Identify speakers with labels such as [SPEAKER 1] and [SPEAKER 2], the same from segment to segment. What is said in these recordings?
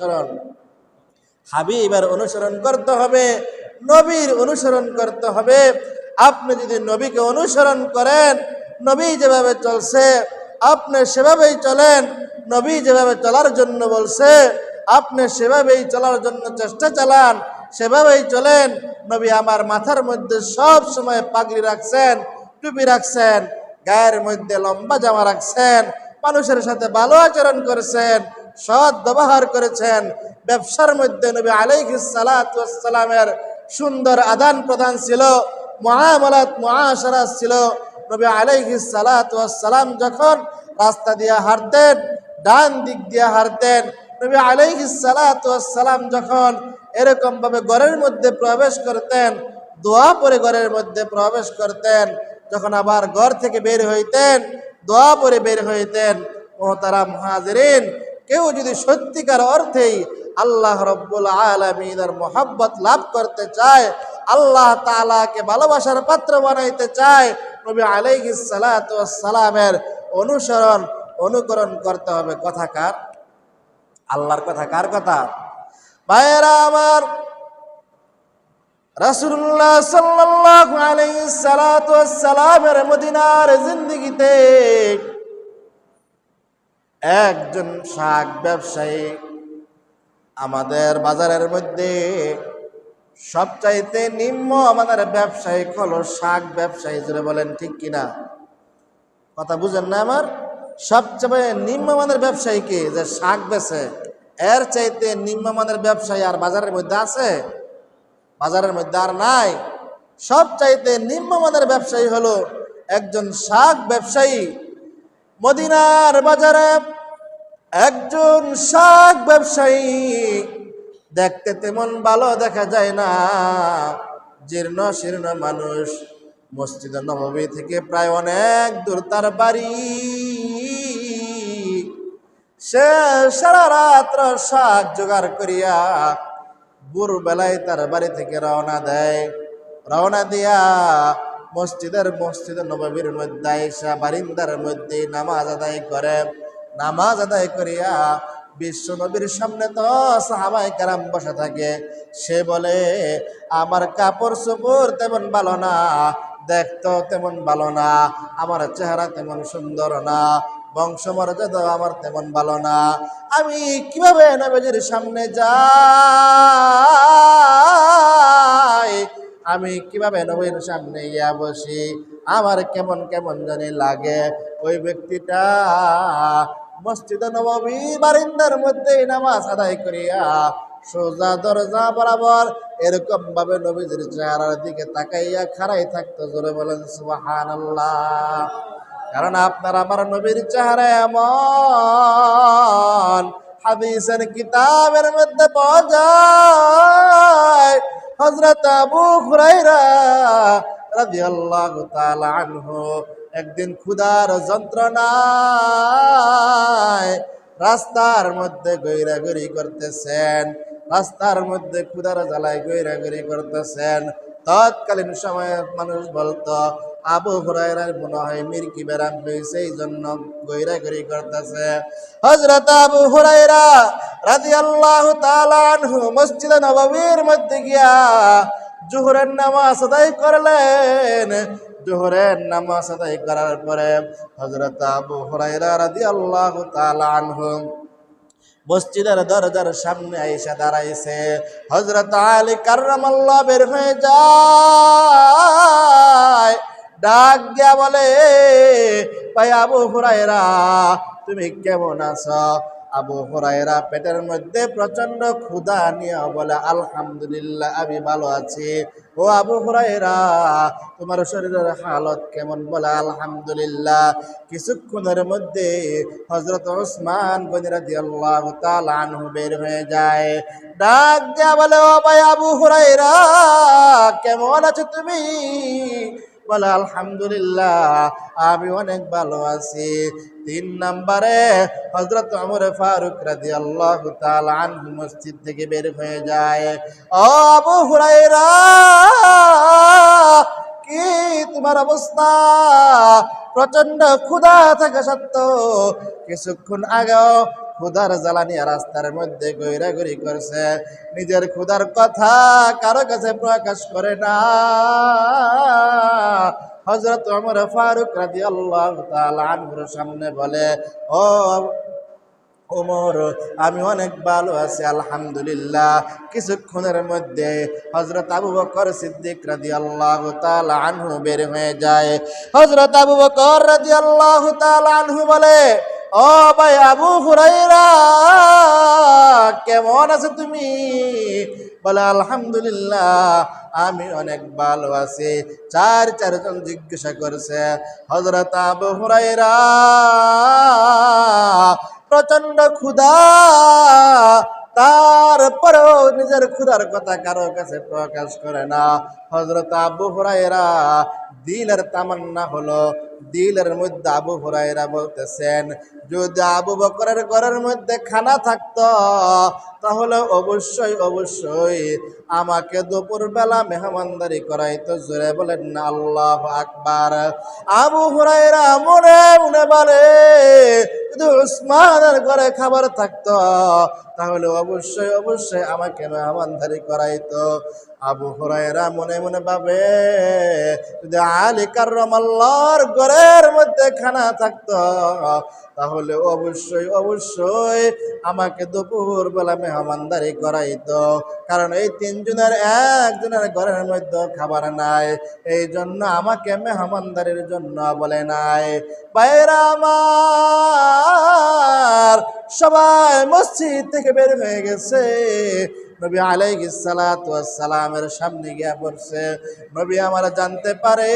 [SPEAKER 1] অনুসরণ। হাবিবের অনুসরণ করতে হবে, নবীর অনুসরণ করতে হবে। আপনি যদি নবীকে অনুসরণ করেন, নবী যেভাবে চলছে, আপনি সেভাবেই চলেন, নবী যেভাবে চলার জন্য বলছে, আপনি সেভাবেই চলার জন্য চেষ্টা চালান, সেভাবেই চলেন, নবী আমার মাথার মধ্যে সব সময় পাগড়ি রাখছেন, টুপি রাখছেন, গায়ের মধ্যে লম্বা জামা রাখছেন, মানুষের সাথে ভালো আচরণ করেছেন সৎ ব্যবহার করেছেন। ব্যবসার মধ্যে নবী আলাইহিস সালামের সুন্দর আদান প্রদান ছিল, মহামালাত মহাসারাত ছিল। নবী আলাইহিস সালাম যখন রাস্তা দিয়ে হাঁটতেন, ডান দিক দিয়ে হাঁটতেন, নবী আলাইহিস সালাম যখন এরকম ভাবে ঘরের মধ্যে প্রবেশ করতেন, দোয়া পরে ঘরের মধ্যে প্রবেশ করতেন, যখন আবার ঘর থেকে বের হইতেন, দোয়া পরে বের হইতেন, মোহতারাম হাজরিন কেউ যদি সত্যিকার অর্থেই আল্লাহ রব্বুল আলমিনের মোহাব্বত লাভ করতে চায়, আল্লাহ তালাকে ভালোবাসার পাত্র বানাইতে চায়, নবী আলাইহিস সালামের অনুসরণ, অনুকরণ করতে হবে। কথা কার? আল্লাহর কথা কার কথা? ভাইয়েরা আমার, রাসূলুল্লাহ সাল্লাল্লাহু আলাইহি সালাতু সালামের মদিনার জিন্দেগিতে একজন শাক ব্যবসায়ী আমাদের বাজারের মধ্যে সবচাইতে নিম্ন আমাদের ব্যবসায়িক হলো শাক ব্যবসায়ী জুড়ে বলেন ঠিক কিনা? কথা বুঝেন না আমার? সবচেয়ে নিম্নমানের ব্যবসায়ী কি? যে শাক বেছে এর চাইতে নিম্নমানের ব্যবসায়ী আর বাজারের মধ্যে আছে? বাজারের মধ্যে আর নাই। সব চাইতে নিম্নমানের ব্যবসায়ী হলো একজন শাক ব্যবসায়ী। মদিনার বাজারে একজন শাক ব্যবসায়ী দেখতে তেমন ভালো দেখা যায় না। জীর্ণ শীর্ণ মানুষ। মসজিদ নবমী থেকে প্রায় অনেক দূর তার বাড়ি। সে সারা রাত্র শাক জোগাড় করিয়া ভোর বেলায় তার বাড়ি থেকে রওনা দেয়। রওনা দিয়া মসজিদের মসজিদ নববীর মধ্যে আইসা বারিন্দার মধ্যে নামাজ আদায় করে। নামাজ আদায় করিয়া বিশ্ব নবীর সামনে তো সাহাবাই কারাম বসে থাকে। সে বলে, আমার কাপড় চোপড় তেমন ভালো না দেখতো তেমন ভালো না, আমার চেহারা তেমন সুন্দর না, বংশমর্যাদা আমার তেমন ভালো না। আমি কীভাবে নবীজির সামনে যাই? আমি কীভাবে নবীর সামনে ইয়া বসি? আমার কেমন কেমন জানি লাগে। ওই ব্যক্তিটা মসজিদ নবী বারিন্দার মধ্যে নামাজ আদায় করিয়া সোজা দরজা বরাবর এরকম ভাবে নবীজির চেহারার দিকে তাকাইয়া খাড়াই থাকতো, জোরে বলেন, সুবহানাল্লাহ। কারণ আপনার আমার নবীর চেহারা এমন। হাদিসের কিতাবের মধ্যে পাওয়া যায় হযরত আবু হুরাইরা রাদিয়াল্লাহু তাআলা আনহু একদিন ক্ষুধার যন্ত্রণায় রাস্তার মধ্যে গৈরাগরি করতেছেন, রাস্তার মধ্যে ক্ষুধার জ্বালায় গৈরাগরি করতেছেন। তৎকালীন সময়ে মানুষ বলতো আবু হুরায়রার মনে হয় মির্কি বেরাম হয়েছে এই জন্য গৈরাগরি করতেছে। হযরত আবু হুরায়রা রাদিয়াল্লাহু তাআলা আনহু মসজিদে নববীর মধ্যে গিয়া জোহরের নামাজ আদায় করলেন। জোহরের নামাজ আদায় করার পরে হযরত আবু হুরায়রা রাদিয়াল্লাহু তাআলা আনহু মসজিদের দরজার সামনে আইসা দাঁড়াইছে। হজরত আলী কার্রামাল্লাহ বের হয়ে যায়। ডাক দিয়া বলে, ভাই আবু হুরায়রা, তুমি কেমন আছো? আবু হুরায়রা পেটের মধ্যে প্রচণ্ড ক্ষুধা নিয়ে বলে, আলহামদুলিল্লাহ, আমি ভালো আছি। ও আবু হুরায়রা, তোমার শরীরের হালত কেমন? বলে, আলহামদুলিল্লাহ। কিছুক্ষণের মধ্যে হজরত ওসমান গনিরাদিয়াল্লাহু তাআলা আনহু বের হয়ে যায়। ডাক দিয়া বলে, ও ভাই আবু হুরায়রা, কেমন আছো তুমি? বলে, আলহামদুলিল্লাহ, আমি অনেক ভালো আছি। তিন নম্বরে হজরত আমরে ফারুক রাজি আল্লাহ মসজিদ থেকে বের হয়ে যায়। আবু হুরাইরা কি তোমার অবস্থা। প্রচণ্ড ক্ষুধা থাকা সত্ত্বেও কিছুক্ষণ আগেও ক্ষুধার জ্বালানি রাস্তার মধ্যে গৈরাগরি করছে। নিজের ক্ষুধার কথা কারও কাছে প্রকাশ করে না। হজরত ওমর ফারুক রাজি আল্লাহ আনহুর সামনে বলে, ও ওমর, আমি অনেক ভালো আছি, আলহামদুলিল্লাহ। কিছুক্ষণের মধ্যে হজরত আবু বকর সিদ্দিক রাজি আল্লাহ আনহু বের হয়ে যায়। হজরত আবু বকর রাজি আল্লাহ আনহু বলে, ও ভাই আবু হুরাইরা কেমন আছো তুমি? বলে, আলহামদুলিল্লাহ, আমি অনেক ভালো আছি। চার চারজন জিজ্ঞাসা করছে হজরত আবু হুরাইরা প্রচণ্ড ক্ষুধা, তারপরেও নিজের ক্ষুধার কথা কারও কাছে প্রকাশ করে না। হজরত আবু হুরাইরা দিলের তামান্না হলো, দিলের মধ্যে আবু হুরাইরা বলতেছেন, যদি আবু বকরের ঘরের মধ্যে খানা থাকতো, তাহলে অবশ্যই অবশ্যই আমাকে দুপুর বেলা মেহমানদারি করাইতো, জোরে বলেন আল্লাহ আকবার। আবু হুরাইরা মনে মনে বলে যদি উসমানের ঘরে খাবার থাকতো, তাহলে অবশ্যই অবশ্যই আমাকে মেহমানদারি করাইতো। আবু হুরাইরা মনে মনে ভাবে, যদি আলী কার্রম আল্লাহর ঘরের মধ্যে খানা থাকতো, তাহলে অবশ্যই অবশ্যই আমাকে দুপুর বেলা মেহমানদারি করাইতো। কারণ এই তিনজনের একজনের ঘরের মধ্যে খাবার নাই। এই জন্য আমাকে মেহমানদারির জন্য বলে নাই। বাইরা আমার, সবাই মসজিদ থেকে বের হয়ে গেছে। নবী আলাইহি সালামের সামনে গিয়া পড়ছে নবী আমার জানতে পারে।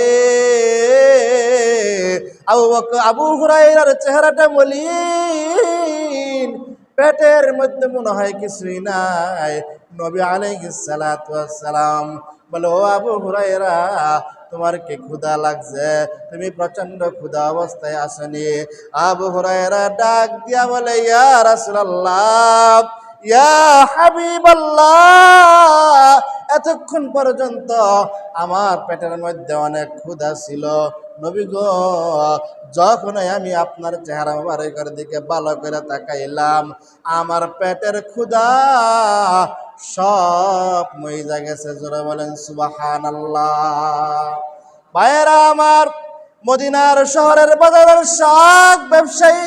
[SPEAKER 1] আবু আবু হুরাইরার চেহারাটা মলিন। পেটের মধ্যে মনে হয় কিছুই নাই। নবী আলাইহি সালাতু সালাম বলে, ও আবু হুরাইরা তোমার কি ক্ষুধা লাগছে? তুমি প্রচণ্ড ক্ষুধা অবস্থায় আসনি। আবু হুরাইরা ডাক দিয়া বলে, ইয়া রাসূলুল্লাহ এতক্ষণ পর্যন্ত আমার পেটের মধ্যে অনেক ক্ষুধা ছিল। নবী গো, যখন আমি আপনার চেহারা মুবারকের দিকে ভালো করে তাকাইলাম, আমার পেটের ক্ষুধা সব মইজা গেছে, জোরে বলেন সুবাহান আল্লাহ ভাইয়েরা আমার মদিনার শহরের বাজারের শাক ব্যবসায়ী,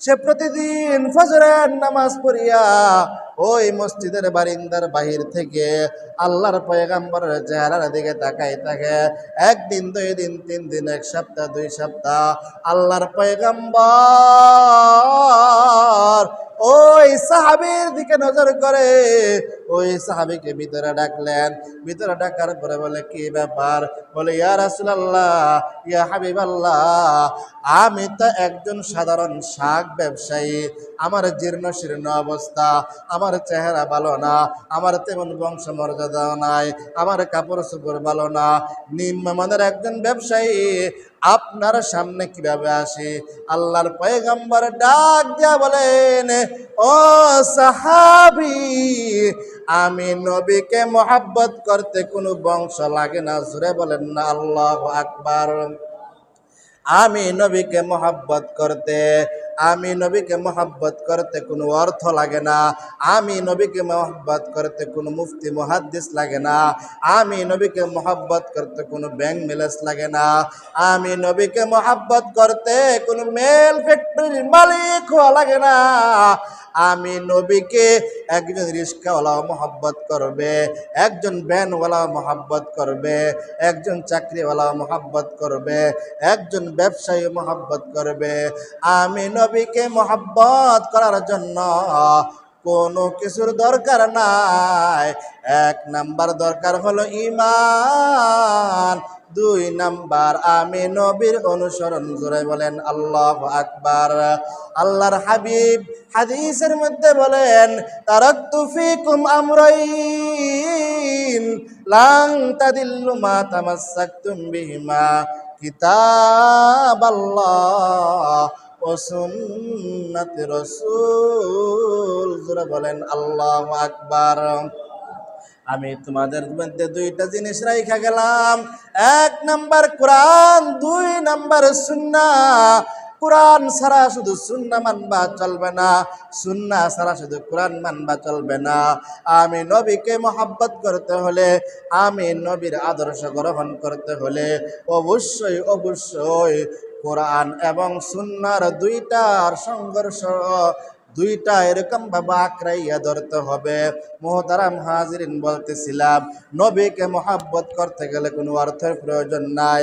[SPEAKER 1] সে প্রতিদিন ফজরের নামাজ পড়িয়া ওই মসজিদের বারিন্দার বাহির থেকে আল্লাহর পয়গাম্বরের চেহারার দিকে তাকাই থাকে। একদিন, দুই দিন, তিন দিন, এক সপ্তাহ, দুই সপ্তাহ আল্লাহর পয়গাম্বর ওই সাহাবির দিকে নজর করে। ওই সাহাবিকে ভিতরে ডাকলেন। ভিতরে ডাকার পরে বলে, কি ব্যাপার? বলে, ইয়া রাসূলুল্লাহ, ইয়া হাবিব আল্লাহ আমি তো একজন সাধারণ শাক ব্যবসায়ী। আমার জীর্ণ শীর্ণ অবস্থা, আমার চেহারা ভালো না, আমার তেমন বংশ মর্যাদাও নাই, আমার কাপড় চোপড় ভালো না। নিম্ন নিম্নমানের একজন ব্যবসায়ী আপনার সামনে কীভাবে আসে? আল্লাহর পয়গম্বর ডাক দিয়া বলেন, ও সাহাবি, আমি নবীকে মোহাব্বত করতে কোনো বংশ লাগে না জুড়ে বলেন না, আল্লাহ আকবার। আমি নবীকে মোহাব্বত করতে আমি নবীকে মোহাব্বত করতে কোনো অর্থ লাগে না। আমি নবীকে মোহাব্বত করতে কোনো মুফতি, মুহাদ্দিস লাগে না। আমি নবীকে মোহাব্বত করতে কোনো ব্যাংক মেলেস লাগে না। আমি নবীকে মোহাব্বত করতে কোনো মেল ফ্যাক্টরির মালিক হওয়া লাগে না। আমি নবীকে একজন রিস্কাওয়ালাও মোহাব্বত করবে, একজন ভ্যানওয়ালা মোহাব্বত করবে, একজন চাকরিওয়ালা মোহাব্বত করবে, একজন ব্যবসায়ী মোহাব্বত করবে। আমি নবীকে মোহাব্বত করার জন্য কোনো কিছুর দরকার নাই। এক নাম্বার দরকার হলো ইমান দুই নাম্বার, আমি নবীর অনুসরণ জোরে বলেন, আল্লাহ আকবার। আল্লাহর হাবিব হাদিসের মধ্যে বলেন, তারাক্তু ফিকুম আমরাইন, লাং তাদিল্লু মা তামাসসাকতুম বিহিমা, কিতাবাল্লাহ ও সুন্নাতি বলেন, আল্লাহু আকবার। আমি তোমাদের মধ্যে দুইটা জিনিস রাইখা গেলাম। এক নাম্বার কোরআন, দুই নাম্বার সুন্না। কোরআন সারা শুধু সুন্না মানবা চলবে না, সুন্না সারা শুধু কোরআন মানবা চলবে না। আমি নবীকে মহাব্বত করতে হলে, আমি নবীর আদর্শ গ্রহণ করতে হলে অবশ্যই অবশ্যই কোরআন এবং সুন্নার দুইটার সংঘর্ষ দুইটা এরকম ভাবে আঁকড়াইয়া ধরতে হবে। মোহতারাম হাজিরিন বলতেছিলাম, নবীকে মহাব্বত করতে গেলে কোনো অর্থের প্রয়োজন নাই।